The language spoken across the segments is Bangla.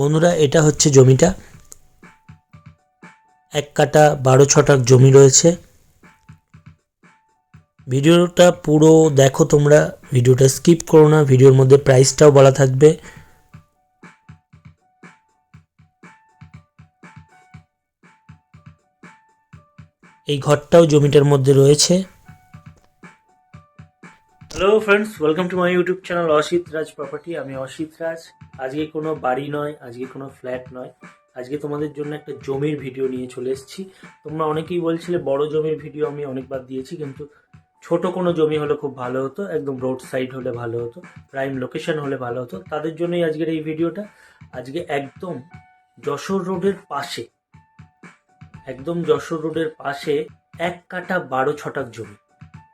বন্ধুরা, এটা হচ্ছে জমিটা। এক কাটা বারো ছটাক জমি রয়েছে। ভিডিওটা পুরো দেখো তোমরা। ভিডিওটা স্কিপ করো না, ভিডিওর মধ্যে প্রাইসটাও বলা থাকবে। এই ঘরটাও জমিটার মধ্যে রয়েছে। Hello friends welcome to my YouTube channel Asit Raj property আমি অসিত রাজ। আজকে কোনো বাড়ি নয়, আজকে কোনো ফ্ল্যাট নয়। আজকে তোমাদের জন্য একটা জমির ভিডিও নিয়ে চলে এসেছি। তোমরা অনেকেই বলছিলে বড় জমির ভিডিও আমি অনেকবার দিয়েছি, কিন্তু ছোট কোনো জমি হলে খুব ভালো হতো, একদম রোড সাইড হলে ভালো হতো প্রাইম লোকেশন হলে ভালো হতো। তাদের জন্যই আজকের এই ভিডিওটা আজকে একদম যশোর রোডের পাশে, একদম যশোর রোডের পাশে এক কাটা বারো ছটাক জমি।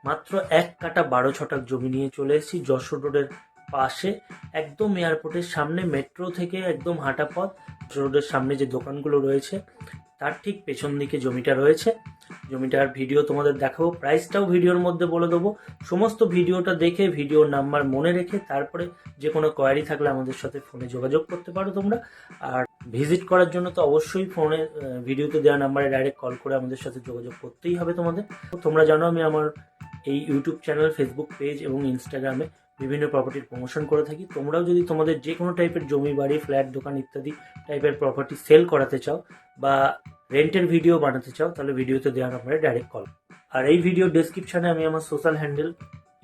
মাত্র এক কাটা বারো ছটাক জমি নিয়ে চলে এসেছি যশোর রোডের পাশে। একদম এয়ারপোর্টের সামনে মেট্রো থেকে একদম হাঁটা পথ। রোডের সামনে যে দোকানগুলো রয়েছে, তার ঠিক পেছন দিকে জমিটা রয়েছে। জমিটার ভিডিও তোমাদের দেখাবো প্রাইসটাও ভিডিওর মধ্যে বলে দেবো। সমস্ত ভিডিওটা দেখে ভিডিওর নাম্বার মনে রেখে, তারপরে যে কোনো কোয়ারি থাকলে আমাদের সাথে ফোনে যোগাযোগ করতে পারো তোমরা। আর ভিজিট করার জন্য তো অবশ্যই ফোনে ভিডিওতে দেওয়া নাম্বারে ডাইরেক্ট কল করে আমাদের সাথে যোগাযোগ করতেই হবে তোমাদের। তোমরা জানো আমি আমার এই ইউটিউব চ্যানেল ফেসবুক পেজ এবং ইনস্টাগ্রামে বিভিন্ন প্রপার্টির প্রমোশন করে থাকি। তোমরাও যদি তোমাদের যে কোনো টাইপের জমি, বাড়ি ফ্ল্যাট দোকান ইত্যাদি টাইপের প্রপার্টি সেল করাতে চাও বা রেন্টের ভিডিও বানাতে চাও, তাহলে ভিডিওতে দেওয়া নাম্বারে ডাইরেক্ট কল আর এই ভিডিও ডেসক্রিপশনে আমি আমার সোশ্যাল হ্যান্ডেল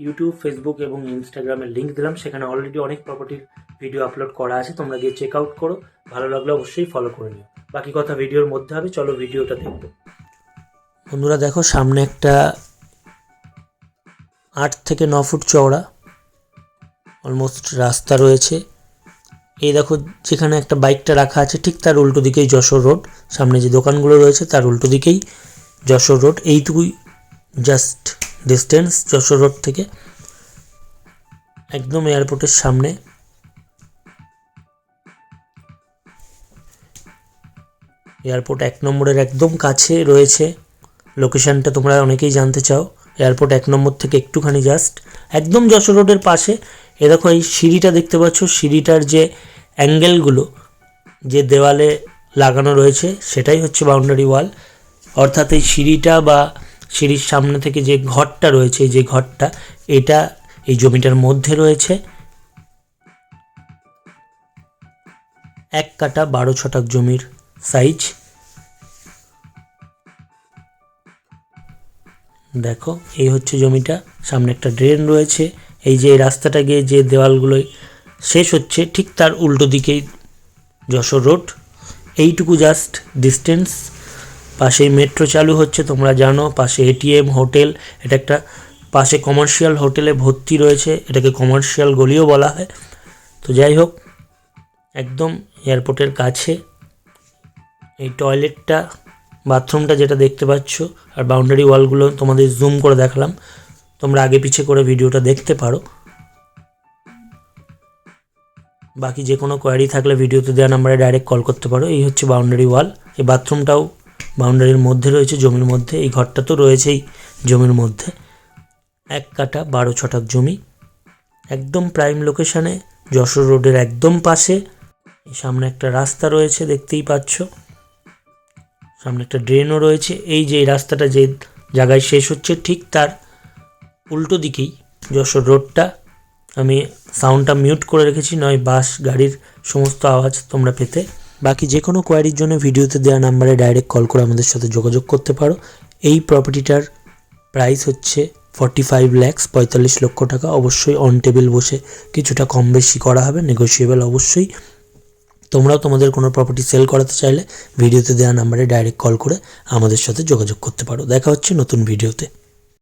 ইউটিউব ফেসবুক এবং ইনস্টাগ্রামের লিঙ্ক দিলাম। সেখানে অলরেডি অনেক প্রপার্টির ভিডিও আপলোড করা আছে। তোমরা গিয়ে চেক আউট করো। ভালো লাগলে অবশ্যই ফলো করে নিও। বাকি কথা ভিডিওর মধ্যে হবে। চলো ভিডিওটা দেখব। বন্ধুরা দেখো, সামনে একটা আট থেকে ন ফুট চওড়া অলমোস্ট রাস্তা রয়েছে। এই দেখো, যেখানে একটা বাইকটা রাখা আছে, ঠিক তার উল্টো দিকেই যশোর রোড, সামনে যে দোকানগুলো রয়েছে তার উল্টো দিকেই যশোর রোড। এইটুকুই জাস্ট ডিস্টেন্স যশোর রোড থেকে। একদম এয়ারপোর্টের সামনে। এয়ারপোর্ট এক নম্বরের একদম কাছে রয়েছে। লোকেশনটা তোমরা অনেকেই জানতে চাও। এয়ারপোর্ট এক নম্বর থেকে একটুখানি জাস্ট একদম যশোর রোডের পাশে। এ দেখো এই সিঁড়িটা দেখতে পাচ্ছ, সিঁড়িটার যে অ্যাঙ্গেলগুলো, যে দেওয়ালে লাগানো রয়েছে, সেটাই হচ্ছে বাউন্ডারি ওয়াল অর্থাৎ এই সিঁড়িটা বা সিঁড়ির সামনে থেকে যে ঘরটা রয়েছে যে ঘরটা, এটা এই জমিটার মধ্যে রয়েছে। এক কাটা বারো ছটাক জমির সাইজ দেখো, এই হচ্ছে জমিটা, সামনে একটা ড্রেন রয়েছে। এই যে রাস্তাটা গিয়ে যে দেওয়ালগুলোই শেষ হচ্ছে, ঠিক তার উল্টো দিকেই যশোর রোড। এইটুকু জাস্ট ডিস্টেন্স পাশে মেট্রো চালু হচ্ছে, তোমরা জানো, পাশে এটিএম হোটেল এটা একটা পাশে কমার্শিয়াল হোটেলে ভর্তি রয়েছে, এটাকে কমার্শিয়াল গলিও বলা হয়। তো যাই হোক, একদম এয়ারপোর্টের কাছে, এই টয়লেটটা বাথরুমটা যেটা দেখতে পাচ্ছ, আর বাউন্ডারি ওয়ালগুলো তোমাদের জুম করে দেখালাম। তোমরা আগে পিছে করে ভিডিওটা দেখতে পারো। বাকি যে কোনো কোয়ারি থাকলে ভিডিওতে দেওয়া নাম্বারে ডাইরেক্ট কল করতে পারো। এই হচ্ছে বাউন্ডারি ওয়াল এই বাথরুমটাও বাউন্ডারির মধ্যে রয়েছে, জমির মধ্যে। এই ঘরটা তো রয়েছেই জমির মধ্যে। এক কাটা বারো ছটাক জমি। একদম প্রাইম লোকেশানে যশোর রোডের একদম পাশে। সামনে একটা রাস্তা রয়েছে, দেখতেই পাচ্ছ। সামনে একটা ড্রেনও রয়েছে। এই যে রাস্তাটা যে জায়গায় শেষ হচ্ছে, ঠিক তার উল্টো দিকেই যশোর রোডটা। আমি সাউন্ডটা মিউট করে রেখেছি, নয় বাস, গাড়ির সমস্ত আওয়াজ তোমরা পেতে। বাকি যে কোনো কোয়ারির জন্য ভিডিওতে দেওয়া নাম্বারে ডাইরেক্ট কল করে আমাদের সাথে যোগাযোগ করতে পারো। এই প্রপার্টিটার প্রাইস হচ্ছে ফর্টি ফাইভ ল্যাক্স পঁয়তাল্লিশ লক্ষ টাকা। অবশ্যই অন টেবিল বসে কিছুটা কম বেশি করা হবে নেগোসিয়েবল অবশ্যই। তোমরাও তোমাদের কোনো প্রপার্টি সেল করাতে চাইলে ভিডিওতে দেওয়া নাম্বারে ডাইরেক্ট কল করে আমাদের সাথে যোগাযোগ করতে পারো। দেখা হচ্ছে নতুন ভিডিওতে